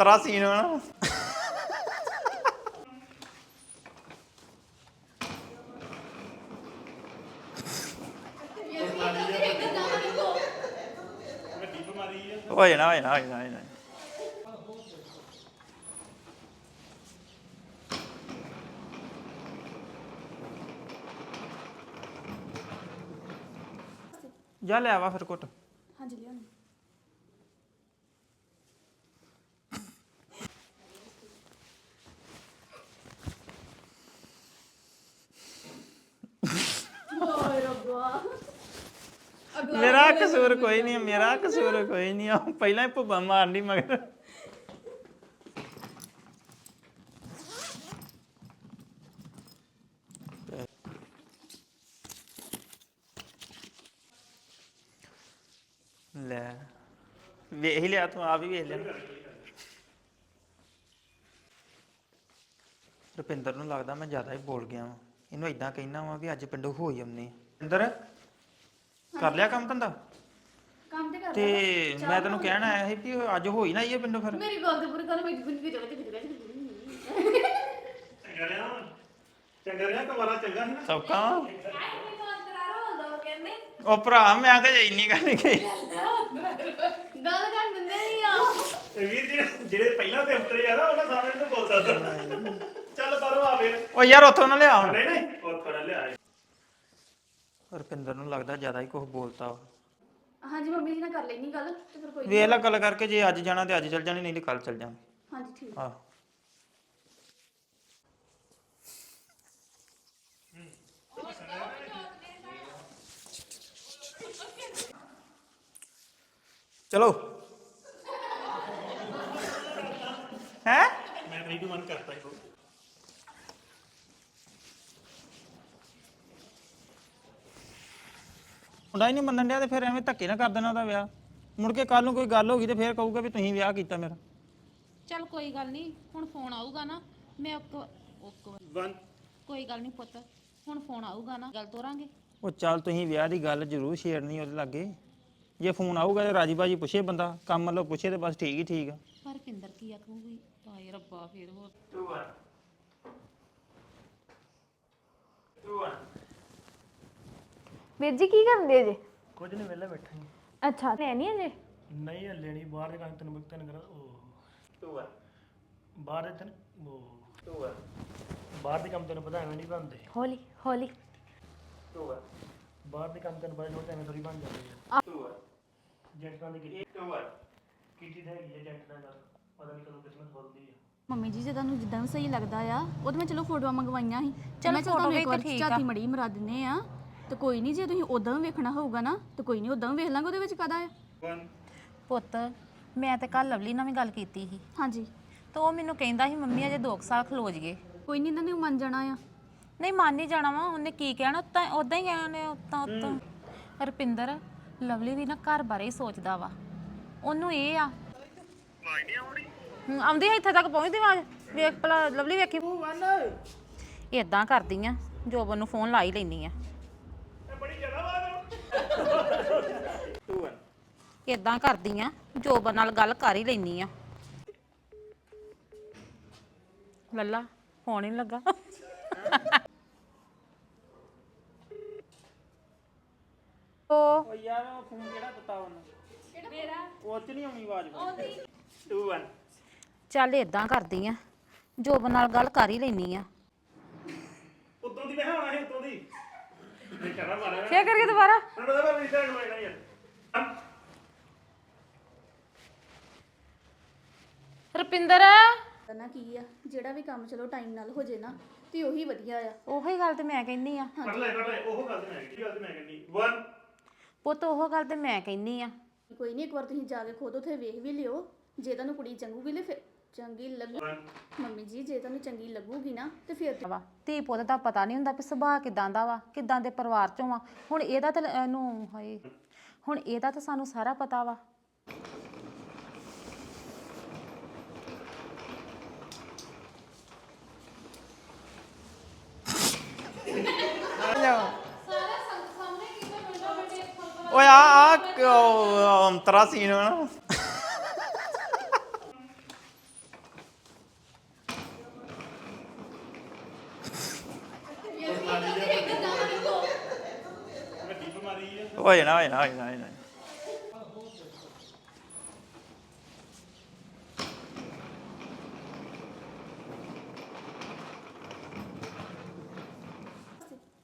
ਅੰਤਰਾ scene ਹੋਣਾ। ਹੋ ਜਾਣਾ ਹੋ ਜਾਣਾ ਹੋ ਜਾਣਾ ਹੋ ਜਾਣਾ ਜਾ ਲੈ ਆਵਾ ਫਿਰ ਕੁੱਟ ਹਾਂਜੀ, ਲਿਆਉਣੀ ਓਏ ਰੱਬਾ ਮੇਰਾ ਕਸੂਰ ਕੋਈ ਨਹੀਂ, ਮੇਰਾ ਕਸੂਰ ਕੋਈ ਨਹੀਂ ਆ ਪਹਿਲਾਂ ਹੀ ਭੁੱਬਾ ਮਾਰਨੀ ਮਗਰ। ਲੈ, ਵੇਖ ਹੀ ਲਿਆ ਤੂੰ ਆ ਵੀ ਵੇਖ ਲਿਆ ਰੁਪਿੰਦਰ ਨੂੰ ਲੱਗਦਾ ਮੈਂ ਜ਼ਿਆਦਾ ਹੀ ਬੋਲ ਗਿਆ ਵਾਂ। ਇਹਨੂੰ ਇਦਾਂ ਕਹਿਣਾ ਵਾਂ ਵੀ ਅੱਜ ਪਿੰਡੋਂ ਹੋ ਹੀ ਆਉਂਦੇ ਰੁਪਿੰਦਰ, ਕਰ ਲਿਆ ਕੰਮ ਧੰਦਾ? ਕੰਮ ਤੇ ਕਰ ਤੇ ਮੈਂ ਤੈਨੂੰ ਕਹਿਣ ਆਇਆ ਸੀ ਵੀ ਅੱਜ ਹੋ ਹੀ ਨਾ ਇਹ ਪਿੰਡੋਂ ਫਿਰ। ਮੇਰੀ ਗੱਲ ਤੇ ਪੂਰੀ ਕਰ ਮੇਰੀ ਬਿੰਦ ਕੀ ਕਿਤੇ ਚੰਗਾ ਰਿਹਾ ਚੰਗਾ ਰਿਹਾ ਕਵਾਰਾ ਚੰਗਾ ਸੀ ਨਾ? ਸੌਕਾ ਉਹ ਕਹਿੰਦੇ। ਉਹ ਭਰਾ ਮੈਂ ਤੇ ਇੰਨੀ ਗੱਲ ਨਹੀਂ ਕਹੀ। ਗੱਲ ਕਰ ਦਿੰਦੇ ਨਹੀਂ ਆ। ਇਹ ਵੀਰ ਜਿਹੜੇ ਜਿਹੜੇ ਪਹਿਲਾਂ ਤੇ ਉਤਰੇ ਆ ਨਾ ਉਹਨਾਂ ਸਾਰਿਆਂ ਨੂੰ ਬੋਲ ਸਕਦਾ ਚੱਲ ਬਾਹਰੋਂ ਆ ਫੇਰ। ਉਹ ਯਾਰ ਉੱਥੋਂ ਨਾ ਲਿਆ ਹੁਣ। ਨਹੀਂ ਨਹੀਂ ਉਹ ਥੋੜਾ ਲਿਆ। ਰੁਪਿੰਦਰ ਨੂੰ ਲੱਗਦਾ ਜ਼ਿਆਦਾ ਹੀ ਕੁਝ ਬੋਲਤਾ ਵਾ। ਹਾਂਜੀ ਮੰਮੀ ਜੀ ਨਾਲ ਕਰ ਲੈਣੀ ਗੱਲ ਤੇ ਫਿਰ ਕੋਈ ਵੇਖ ਲੈ ਗੱਲ ਕਰਕੇ ਜੇ ਅੱਜ ਜਾਣਾ ਤੇ ਅੱਜ ਚੱਲ ਜਾਣੀ ਨਹੀਂ ਤੇ ਕੱਲ ਚੱਲ ਜਾਵਾਂਗੇ ਹਾਂਜੀ ਠੀਕ। ਆਹ। ਚਲੋ। ਹੈ? ਮੈਂ 3 2 1 ਕਰਤਾ ਹੀ ਮੁੰਡਾ ਹੀ ਨਹੀਂ ਮੰਨਣ ਡਿਆ ਤੇ ਫਿਰ ਐਵੇਂ ਧੱਕੇ ਨਾ ਕਰ ਦੇਣਾ ਉਹਦਾ ਵਿਆਹ। ਮੁੜ ਕੇ ਕੱਲ ਨੂੰ ਕੋਈ ਗੱਲ ਹੋ ਗਈ ਤੇ ਫਿਰ ਕਹੂਗਾ ਵੀ ਤੁਸੀਂ ਵਿਆਹ ਕੀਤਾ ਮੇਰਾ। ਚੱਲ ਕੋਈ ਗੱਲ ਨਹੀਂ ਹੁਣ ਫੋਨ ਆਊਗਾ ਨਾ ਮੈਂ ਇੱਕ ਇੱਕ 1 ਕੋਈ ਗੱਲ ਨਹੀਂ ਪੁੱਤ ਹੁਣ ਫੋਨ ਆਊਗਾ ਨਾ ਗੱਲ ਤੋਰਾਂਗੇ। ਉਹ ਚੱਲ ਤੁਸੀਂ ਵਿਆਹ ਦੀ ਗੱਲ ਜ਼ਰੂਰ ਛੇੜਨੀ ਉਹਦੇ ਲਾਗੇ। ਜੇ ਫੋਨ ਆਊਗਾ ਤੇ ਰਾਜੀ ਬਾਜੀ ਪੁੱਛੇ ਬੰਦਾ ਕੰਮ ਵੱਲੋਂ ਪੁੱਛੇ ਤੇ ਬਸ ਠੀਕ ਹੀ ਠੀਕ ਆ। ਪਰ ਪਿੰਦਰ ਕੀ ਆਖੂਗੀ? ਹਾਏ ਰੱਬਾ ਫੇਰ ਹੋਰ। 2 1 2 1 ਵੀਰ ਜੀ ਕੀ ਕਰਦੇ ਜੇ? ਕੁਝ ਨਹੀਂ ਵੇਲੇ ਬੈਠਾ ਹੀ। ਅੱਛਾ ਮੈਂ ਨਹੀਂ ਅਜੇ? ਨਹੀਂ ਹੱਲੇ ਨਹੀਂ। ਬਾਹਰ ਦੇ ਕੰਮ ਤੈਨੂੰ ਮੁਕਤ ਨਹੀਂ ਕਰਾ ਉਹ 2 1 ਬਾਹਰ ਦੇ ਤੈਨੂੰ ਉਹ 2 1 ਬਾਹਰ ਦੇ ਕੰਮ ਤੈਨੂੰ ਪਤਾ ਐਵੇਂ ਨਹੀਂ ਬਣਦੇ। ਹੌਲੀ ਹੌਲੀ। 2 1 ਬਾਹਰ ਦੇ ਕੰਮ ਤੈਨੂੰ ਪਤਾ ਐਵੇਂ ਥੋੜੀ ਬਣ ਜਾਂਦੇ ਆ। 2 1 ਜੈਂਟਾਂ ਦੀ ਕੀਤੀ 2 1 ਕੀਤੀ ਤਾਂ ਹੈਗੀ ਹੈ ਜੈਂਟਾਂ ਦਾ। ਪਤਾ ਨਹੀਂ ਕਦੋਂ ਕਿਸਮਤ ਬਦਲਦੀ ਹੈ ਮੰਮੀ ਜੀ ਜੇ ਤੁਹਾਨੂੰ ਜਿੱਦਾਂ ਵੀ ਸਹੀ ਲੱਗਦਾ ਆ ਉਹਦੇ ਮੈਂ ਚਲੋ ਫੋਟੋਆਂ ਮੰਗਵਾਈਆਂ ਸੀ। ਚਲੋ ਮੈਂ ਤੁਹਾਨੂੰ ਇੱਕ ਵਾਰ ਝਾਤੀ ਮੜੀ ਮਰਾ ਦਿੰਨੇ ਆ। ਤੇ ਕੋਈ ਨਹੀਂ ਜੇ ਤੁਸੀਂ ਉਦਾਂ ਵੀ ਵੇਖਣਾ ਹੋਊਗਾ ਨਾ ਤੇ ਕੋਈ ਨਹੀਂ ਉਦਾਂ ਵੀ ਵੇਖ ਲਾਂਗੇ ਉਹਦੇ ਵਿੱਚ ਕਾਦਾ ਆ। 1 ਪੁੱਤ ਮੈਂ ਤੇ ਕੱਲ ਲਵਲੀ ਨਾਲ ਵੀ ਗੱਲ ਕੀਤੀ ਸੀ। ਹਾਂਜੀ। ਤੇ ਉਹ ਮੈਨੂੰ ਕਹਿੰਦਾ ਸੀ ਮੰਮੀ ਅਜੇ 2 ਸਾਲ ਖਲੋ ਜਗੇ ਕੋਈ ਨਹੀਂ ਇਹਨਾਂ ਨੇ ਮੰਨ ਜਾਣਾ ਆ। ਨਹੀਂ ਮੰਨ ਨਹੀਂ ਜਾਣਾ ਵਾ ਉਹਨੇ ਕੀ ਕਹਿਣਾ ਤਾਂ ਉਦਾਂ ਹੀ ਕਹਿਣੇ ਉਤਾਂ ਉਤਾਂ। ਰੁਪਿੰਦਰ ਲਵਲੀ ਵੀ ਨਾ ਘਰ ਬਾਰੇ ਹੀ ਸੋਚਦਾ ਵਾ। ਉਹਨੂੰ ਇਹ ਆ। ਹੂੰ, ਆਉਂਦੀ ਹੈ ਇੱਥੇ ਤੱਕ ਪਹੁੰਚਦੀ ਆਵਾਜ਼? ਵੇਖ ਭਲਾ ਲਵਲੀ ਵੇਖੀ। ਇਦਾਂ ਕਰਦੀ ਆ ਜੋਬਨ ਨੂੰ ਫੋਨ ਲਾ ਹੀ ਲੈਣੀ ਆ2 1 ਇਦਾਂ ਕਰਦੀ ਆ ਜੋਬਨ ਨਾਲ ਗੱਲ ਕਰ ਹੀ ਲੈਣੀ ਆ। ਲੱਲਾ ਫੋਨ ਹੀ ਨੀ ਲੱਗਾ। ਉਹ ਓ ਯਾਰ ਉਹ ਫੋਨ ਕਿਹੜਾ ਦਿੱਤਾ ਉਹਨੂੰ? ਕਿਹੜਾ ਮੇਰਾ? ਉਹ ਚ ਨਹੀਂ ਆਉਣੀ ਆਵਾਜ਼ 2 1 ਚੱਲ ਇਦਾਂ ਕਰਦੀ ਆ ਜੋਬਨ ਨਾਲ ਗੱਲ ਕਰ ਹੀ ਲੈਣੀ ਆ। ਉਦੋਂ ਦੀ ਮੈਂ ਆਉਣਾ ਸੀ ਉਦੋਂ ਦੀ। ਨਹੀਂ ਕਰਾ ਮਾਰਿਆ ਫੇਰ ਕਰਕੇ ਦੁਬਾਰਾ? ਮੈਂ ਪਤਾ ਮੈਂ ਰਿਸ਼ਤਾ ਕਰਵਾਇਆ ਯਾਰ ਰੁਪਿੰਦਰ? ਕਰਨਾ ਕੀ ਆ ਜਿਹੜਾ ਵੀ ਕੰਮ ਚਲੋ ਟਾਈਮ ਨਾਲ ਹੋ ਜੇ ਨਾ ਤੇ ਉਹੀ ਵਧੀਆ ਆ। ਉਹੀ ਗੱਲ ਤੇ ਮੈਂ ਕਹਿੰਦੀ ਆ। ਕਰ ਲੈ ਲੈ ਉਹ ਗੱਲ ਤੇ ਮੈਂ ਕੀ ਗੱਲ ਤੇ ਮੈਂ ਕਹਿੰਦੀ 1 ਪੁੱਤ ਉਹ ਗੱਲ ਤੇ ਮੈਂ ਕਹਿੰਦੀ ਆ। ਕੋਈ ਨਹੀਂ ਇੱਕ ਵਾਰ ਤੁਸੀਂ ਜਾ ਕੇ ਖੁਦ ਉੱਥੇ ਵੇਖ ਵੀ ਲਿਓ। ਜੇ ਤੁਹਾਨੂੰ ਕੁੜੀ ਚੰਗੂਗੀ ਲੈ ਫਿਰ ਚੰਗੀ ਲੱਗੂ ਮੰਮੀ ਜੀ ਜੇ ਤੁਹਾਨੂੰ ਚੰਗੀ ਲੱਗੂਗੀ ਨਾ ਤੇ ਫਿਰ ਤੇ- ਵਾ ਧੀ ਪੁੱਤ ਦਾ ਪਤਾ ਨਹੀਂ ਹੁੰਦਾ ਵੀ ਸੁਭਾਅ ਕਿਦਾਂ ਦਾ ਵਾ ਕਿਦਾਂ ਦੇ ਪਰਿਵਾਰ ਚੋਂ ਵਾ ਹੁਣ ਇਹਦਾ ਤਾਂ ਇਹਨੂੰ ਹਾਏ ਹੁਣ ਇਹਦਾ ਤਾਂ ਸਾਨੂੰ ਸਾਰਾ ਪਤਾ ਵਾ। ਓਏ ਆ ਆ ਅੰਤਰਾ ਸੀਨ ਹੋਣਾ? ਹੋ ਜਾਣਾ ਹੋ ਜਾਣਾ ਹੋ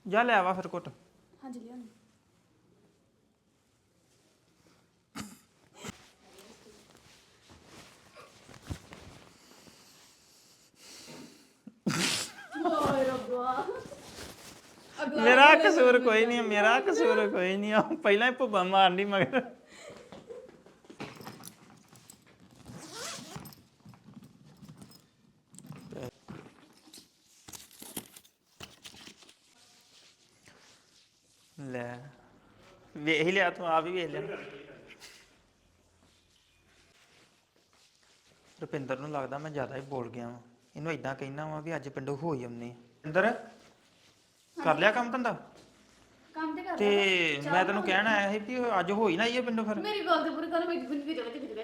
ਜਾ ਲੈ ਆਵਾ ਫਿਰ ਕੁੱਟ ਹਾਂਜੀ, ਲਿਆਉਣੀ। ਕਸੂਰ ਕੋਈ ਨਹੀਂ, ਮੇਰਾ ਕਸੂਰ ਕੋਈ ਨਹੀਂ ਆ ਪਹਿਲਾਂ ਹੀ ਭੁੱਬਾ ਮਾਰਨੀ ਮਗਰ। ਲੈ, ਵੇਖ ਹੀ ਲਿਆ ਤੂੰ, ਆਪ ਹੀ ਵੇਖ ਲਿਆ। ਰੁਪਿੰਦਰ ਨੂੰ ਲੱਗਦਾ ਮੈਂ ਜ਼ਿਆਦਾ ਹੀ ਬੋਲ ਗਿਆ ਵਾਂ। ਇਹਨੂੰ ਇਦਾਂ ਕਹਿਣਾ ਵਾਂ ਵੀ ਅੱਜ ਪਿੰਡੋਂ ਹੋ ਹੀ ਆਉਂਦੇ ਰੁਪਿੰਦਰ, ਕਰ ਲਿਆ ਕੰਮ ਧੰਦਾ? ਤੇ ਮੈਂ ਤੈਨੂੰ ਕਹਿਣ ਆਇਆ ਸੀ ਵੀ ਅੱਜ ਹੋ ਹੀ ਨਾ ਇਹ ਪਿੰਡੋਂ ਫਿਰ। ਮੇਰੀ ਗੱਲ ਤੇ ਪੂਰੀ ਕਰ ਮੈਂ ਗੁੰਨ ਕੇ ਚਲੇ ਕੇ ਚੰਗਾ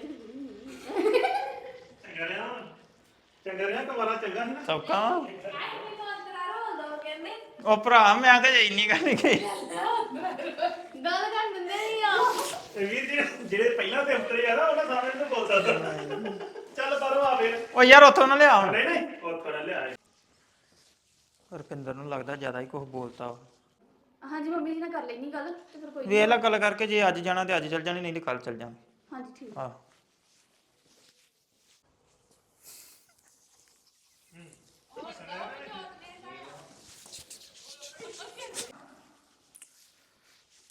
ਰਿਹਾ ਚੰਗਾ ਰਿਹਾ ਕਮਾਰਾ ਚੰਗਾ ਸੀ ਨਾ? ਸੌਕਾ ਉਹ ਭਰਾ ਮੈਂ ਤਾਂ ਇੰਨੀ ਗੱਲ ਨਹੀਂ ਕਹੀ। ਗੱਲ ਕਰ ਦਿੰਦੇ ਨਹੀਂ ਆ। ਇਹ ਵੀਰ ਜਿਹੜੇ ਜਿਹੜੇ ਪਹਿਲਾਂ ਤੇ ਉਤਰੇ ਆ ਨਾ ਉਹਨਾਂ ਸਾਹਮਣੇ ਨੂੰ ਬੋਲ ਸਕਦਾ ਚੱਲ ਬਾਹਰੋਂ ਆ ਫੇਰ। ਉਹ ਯਾਰ ਉੱਥੋਂ ਨਾ ਲਿਆ ਹੁਣ ਨਹੀਂ ਨਹੀਂ ਉਹ ਥੋੜਾ ਲਿਆ ਰੁਪਿੰਦਰ ਨੂੰ ਲੱਗਦਾ ਜ਼ਿਆਦਾ ਹੀ ਕੁਝ ਬੋਲਤਾ। ਹਾਂਜੀ ਮੰਮੀ ਜੀ ਨਾਲ ਕਰ ਲੈਣੀ ਗੱਲ ਤੇ ਫਿਰ ਕੋਈ ਵੇਖ ਲੈ ਗੱਲ ਕਰਕੇ ਜੇ ਅੱਜ ਜਾਣਾ ਤੇ ਅੱਜ ਚੱਲ ਜਾਣੀ ਨਹੀਂ ਤੇ ਕੱਲ ਚੱਲ ਜਾਣਾ। ਹਾਂਜੀ ਠੀਕ। ਆਹ।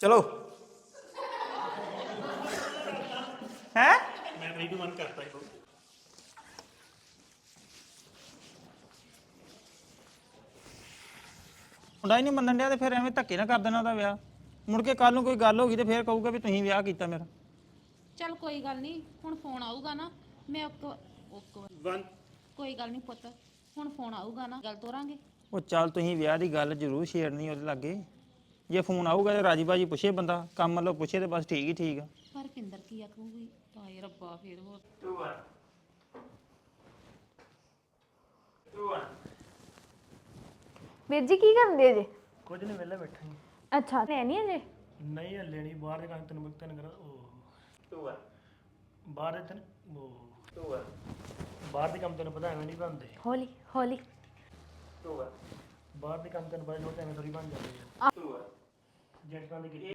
ਚਲੋ। ਹੈ? ਮੈਂ ਨਹੀਂ ਮਨ ਕਰਤਾ ਹੀ ਮੁੰਡਾ ਹੀ ਨਹੀਂ ਮੰਨਣ ਡਿਆ ਤੇ ਫਿਰ ਐਵੇਂ ਧੱਕੇ ਨਾ ਕਰ ਦੇਣਾ ਉਹਦਾ ਵਿਆਹ। ਮੁੜ ਕੇ ਕੱਲ ਨੂੰ ਕੋਈ ਗੱਲ ਹੋ ਗਈ ਤੇ ਫਿਰ ਕਹੂਗਾ ਵੀ ਤੁਸੀਂ ਵਿਆਹ ਕੀਤਾ ਮੇਰਾ। ਚੱਲ ਕੋਈ ਗੱਲ ਨਹੀਂ ਹੁਣ ਫੋਨ ਆਊਗਾ ਨਾ ਮੈਂ ਓਕ ਓਕ ਵਨ ਕੋਈ ਗੱਲ ਨਹੀਂ ਪੁੱਤ ਹੁਣ ਫੋਨ ਆਊਗਾ ਨਾ ਗੱਲ ਤੋਰਾਂਗੇ। ਉਹ ਚੱਲ ਤੁਸੀਂ ਵਿਆਹ ਦੀ ਗੱਲ ਜ਼ਰੂਰ ਛੇੜਨੀ ਉਹਦੇ ਲਾਗੇ। ਜੇ ਫੋਨ ਆਊਗਾ ਤੇ ਰਾਜੀ ਬਾਜੀ ਪੁੱਛੇ ਬੰਦਾ ਕੰਮ ਵੱਲੋਂ ਪੁੱਛੇ ਤੇ ਬਸ ਠੀਕ ਹੀ ਠੀਕ ਆ। ਪਰ ਪਿੰਦਰ ਕੀ ਆਖੂਗੀ? ਹਾਏ ਰੱਬਾ ਫੇਰ ਹੋਰ। ਵੀਰ ਜੀ ਕੀ ਕਰਦੇ ਜੇ? ਕੁਝ ਨਹੀਂ ਵਿਹਲਾ ਬੈਠਾ ਹੀ। ਅੱਛਾ ਲੈ ਨਹੀਂ ਅਜੇ ਨਹੀਂ ਹੱਲੇ ਨਹੀਂ ਬਾਹਰ ਦੇ ਕੰਮ ਤੈਨੂੰ ਨਹੀਂ ਕਰਾ ਉਹ। ਬਾਹਰ ਦੇ ਤੈਨੂੰ ਉਹ। ਬਾਹਰ ਦੇ ਕੰਮ ਤੈਨੂੰ ਪਤਾ ਐਵੇਂ ਨਹੀਂ ਬਣਦੇ। ਹੌਲੀ ਹੌਲੀ। ਬਾਹਰ ਦੇ ਕੰਮ ਤੈਨੂੰ ਪਤਾ ਲੋਟ ਐਵੇਂ ਥੋੜੀ ਬਣ ਜਾਂਦੇ ਆ। ਜੈਂਟਾਂ ਦੀ ਕੀਤੀ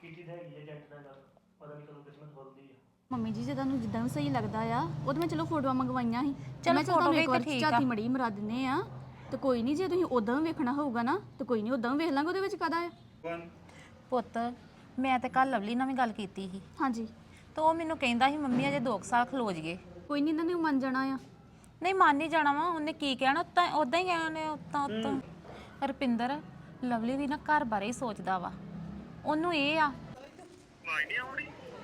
ਕੀਤੀ ਤਾਂ ਹੈਗੀ ਹੈ ਜੈਂਟਾਂ ਦਾ। ਪਤਾ ਨਹੀਂ ਕਦੋਂ ਕਿਸਮਤ ਬਦਲਦੀ ਹੈ ਮੰਮੀ ਜੀ ਜੇ ਤੁਹਾਨੂੰ ਜਿੱਦਾਂ ਵੀ ਸਹੀ ਲੱਗਦਾ ਆ ਉਹਦੇ ਮੈਂ ਚਲੋ ਫੋਟੋਆਂ ਮੰਗਵਾਈਆਂ ਸੀ। ਚਲ ਮੈਂ ਚਲ ਤੁਹਾਨੂੰ ਇੱਕ ਵਾਰ ਝਾਤੀ ਮੜੀ ਮਰਾ ਦਿੰਨੇ ਆ। ਤੇ ਕੋਈ ਨਹੀਂ ਜੇ ਤੁਸੀਂ ਉਦਾਂ ਵੀ ਵੇਖਣਾ ਹੋਊਗਾ ਨਾ ਤੇ ਕੋਈ ਨਹੀਂ ਉਦਾਂ ਵੀ ਵੇਖ ਲਾਂਗੇ ਉਹਦੇ ਵਿੱਚ ਕਾਦਾ ਆ। ਪੁੱਤ ਮੈਂ ਤੇ ਕੱਲ ਲਵਲੀ ਨਾਲ ਵੀ ਗੱਲ ਕੀਤੀ ਸੀ। ਹਾਂਜੀ। ਤੇ ਉਹ ਮੈਨੂੰ ਕਹਿੰਦਾ ਸੀ ਮੰਮੀ ਅਜੇ 2 ਸਾਲ ਖਲੋ ਜੀਏ ਕੋਈ ਨਹੀਂ ਇਹਨਾਂ ਨੇ ਮੰਨ ਜਾਣਾ ਆ। ਨਹੀਂ ਮੰਨ ਹੀ ਜਾਣਾ ਵਾ ਉਹਨੇ ਕੀ ਕਹਿਣਾ ਤਾਂ ਉਦਾਂ ਹੀ ਕਹਿਣੇ ਉਤਾਂ ਉਤਾਂ। ਰੁਪਿੰਦਰ ਲਵਲੀ ਵੀ ਨਾ ਘਰ ਬਾਰੇ ਹੀ ਸੋਚਦਾ ਵਾ। ਉਹਨੂੰ ਇਹ ਆ।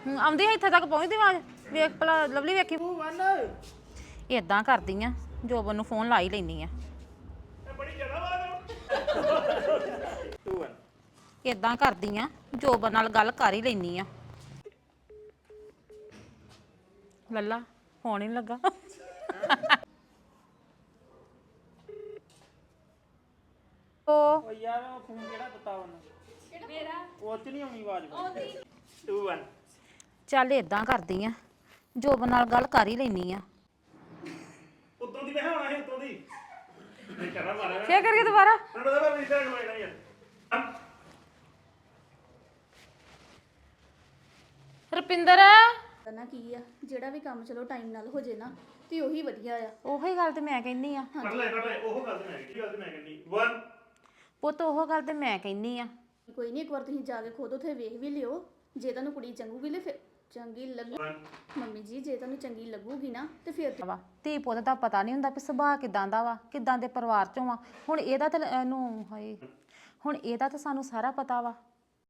ਹੂੰ, ਆਉਂਦੀ ਹੈ ਇੱਥੇ ਤੱਕ ਪਹੁੰਚਦੀ ਆਵਾਜ਼? ਵੇਖ ਭਲਾ ਲਵਲੀ ਵੇਖੀ। ਇਦਾਂ ਕਰਦੀ ਆ ਜੋਬਨ ਨੂੰ ਫੋਨ ਲਾ ਹੀ ਲੈਣੀ ਆ। ਇਦਾਂ ਕਰਦੀ ਆ ਜੋਬਨ ਨਾਲ ਗੱਲ ਕਰ ਹੀ ਲੈਣੀ ਆ। ਲੱਲਾ ਫੋਨ ਹੀ ਨੀ ਲੱਗਾ। ਓ ਓ ਯਾਰ ਉਹ ਫੋਨ ਕਿਹੜਾ ਦਿੱਤਾ ਉਹਨੂੰ? ਕਿਹੜਾ ਮੇਰਾ? ਉਹ ਚ ਨਹੀਂ ਆਉਣੀ ਆਵਾਜ਼ ਆਉਂਦੀ। 2 1 ਚੱਲ ਇਦਾਂ ਕਰਦੀ ਆ ਜੋਬਨ ਨਾਲ ਗੱਲ ਕਰ ਹੀ ਲੈਣੀ ਆ। ਉੱਤੋਂ ਦੀ ਆਉਣਾ ਸੀ ਉੱਤੋਂ ਦੀ। ਫੇਰ ਕਰਕੇ ਦੁਬਾਰਾ? ਮੈਨੂੰ ਪਤਾ ਮੈਂ ਵੀਜ਼ਾ ਨੂੰ ਆਇਆ ਯਾਰ ਰੁਪਿੰਦਰ। ਕਰਨਾ ਕੀ ਆ ਜਿਹੜਾ ਵੀ ਕੰਮ ਚਲੋ ਟਾਈਮ ਨਾਲ ਹੋ ਜੇ ਨਾ ਤੇ ਉਹੀ ਵਧੀਆ ਆ। ਉਹੀ ਗੱਲ ਤੇ ਮੈਂ ਕਹਿੰਨੀ ਆ। ਕਰ ਲੈ ਕਰ ਲੈ ਉਹ ਗੱਲ ਤੇ ਮੈਂ ਕੀ ਗੱਲ ਤੇ ਮੈਂ ਕਹਿੰਦੀ 1 ਪੁੱਤ ਉਹ ਗੱਲ ਤੇ ਮੈਂ ਕਹਿੰਨੀ ਆ। ਕੋਈ ਨਹੀਂ ਇੱਕ ਵਾਰ ਤੁਸੀਂ ਜਾ ਕੇ ਖੁਦ ਉੱਥੇ ਵੇਖ ਵੀ ਲਿਓ ਜੇ ਤੁਹਾਨੂੰ ਕੁੜੀ ਚੰਗੂਗੀ ਲੈ ਫਿਰ ਚੰਗੀ ਲੱਗੂ। ਮੰਮੀ ਜੀ ਜੇ ਤੁਹਾਨੂੰ ਚੰਗੀ ਲੱਗੂਗੀ ਨਾ ਤੇ ਫਿਰ ਵਾ ਧੀ ਪੁੱਤ ਦਾ ਪਤਾ ਨਹੀਂ ਹੁੰਦਾ ਵੀ ਸੁਭਾਅ ਕਿਦਾਂ ਦਾ ਵਾ ਕਿਦਾਂ ਦੇ ਪਰਿਵਾਰ ਚੋਂ ਆ। ਹੁਣ ਇਹਦਾ ਤਾਂ ਇਹਨੂੰ ਹਾਏ ਹੁਣ ਇਹਦਾ ਤਾਂ ਸਾਨੂੰ ਸਾਰਾ ਪਤਾ ਵਾ।